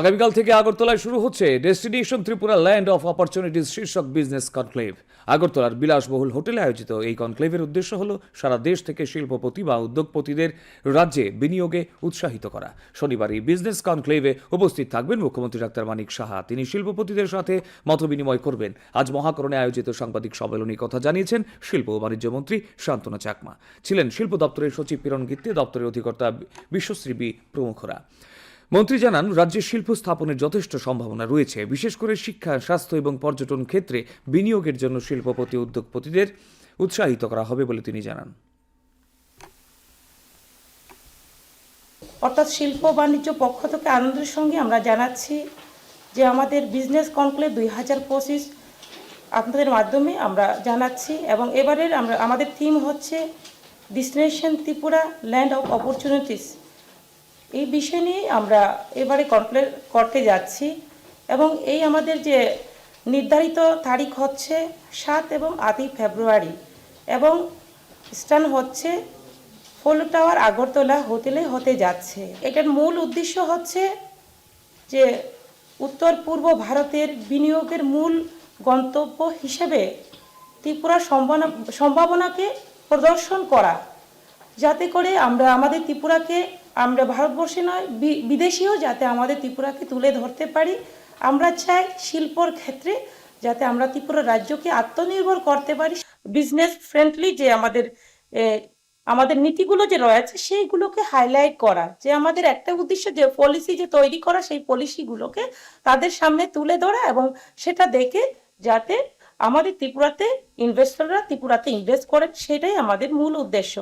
আগামীকাল থেকে আগরতলায় শুরু হচ্ছে destination Tripura land of opportunities শীর্ষক বিজনেস কনক্লেভ। আগরতলার বিলাসবহুল হোটেলে আয়োজিত এই কনক্লেভের উদ্দেশ্য হল সারা দেশ থেকে শিল্পপতি বা উদ্যোগপতিদের রাজ্যে বিনিয়োগে উৎসাহিত করা। শনিবার এই বিজনেস কনক্লেভে উপস্থিত থাকবেন মুখ্যমন্ত্রী ডাক্তার মানিক সাহা। তিনি শিল্পপতিদের সাথে মতবিনিময় করবেন। আজ মহাকরণে আয়োজিত সাংবাদিক সম্মেলনী কথা জানিয়েছেন শিল্প ও বাণিজ্য মন্ত্রী শান্তনা চাকমা। ছিলেন শিল্প দপ্তরের সচিব পিরণ গিত্তে, দপ্তরের অধিকর্তা বিশ্বশ্রী বি প্রমুখরা। মন্ত্রী জানান রাজ্যে শিল্প স্থাপনের যথেষ্ট সম্ভাবনা রয়েছে। বিশেষ করে শিক্ষা, স্বাস্থ্য এবং পর্যটন ক্ষেত্রে বিনিয়োগের জন্য শিল্পপতি উদ্যোগপতিদের উৎসাহিত করা হবে বলে তিনি জানান। অর্থাৎ শিল্প বাণিজ্য পক্ষ থেকে আনন্দের সঙ্গে আমরা জানাচ্ছি যে আমাদের বিজনেস কনক্লেভ দুই হাজার পঁচিশ আপনাদের মাধ্যমে আমরা জানাচ্ছি এবং এবারের আমরা, আমাদের থিম হচ্ছে destination Tripura, land of opportunities. এই বিষয় নিয়ে আমরা এবারে কনক্লেভ করতে যাচ্ছি এবং এই আমাদের যে নির্ধারিত তারিখ হচ্ছে সাত এবং আটই ফেব্রুয়ারি এবং স্থান হচ্ছে ফুল টাওয়ার আগরতলা হোটেলে হতে যাচ্ছে। এটার মূল উদ্দেশ্য হচ্ছে যে উত্তর পূর্ব ভারতের বিনিয়োগের মূল গন্তব্য হিসেবে ত্রিপুরা সম্ভাবনা, সম্ভাবনাকে প্রদর্শন করা। যাতে করে আমরা আমাদের ত্রিপুরাকে, আমরা ভারতবর্ষে নয় বিদেশিও যাতে আমাদের ত্রিপুরাকে তুলে ধরতে পারি। আমরা চাই শিল্পর ক্ষেত্রে যাতে আমরা ত্রিপুরা রাজ্যকে আত্মনির্ভর করতে পারি। বিজনেস ফ্রেন্ডলি যে আমাদের আমাদের নীতিগুলো যে রয়েছে, সেইগুলোকে হাইলাইট করা, যে আমাদের একটা উদ্দেশ্য যে পলিসি যে তৈরি করা, সেই পলিসিগুলোকে তাদের সামনে তুলে ধরা এবং সেটা দেখে যাতে আমাদের ত্রিপুরাতে ইনভেস্টররা ত্রিপুরাতে ইনভেস্ট করেন, সেটাই আমাদের মূল উদ্দেশ্য।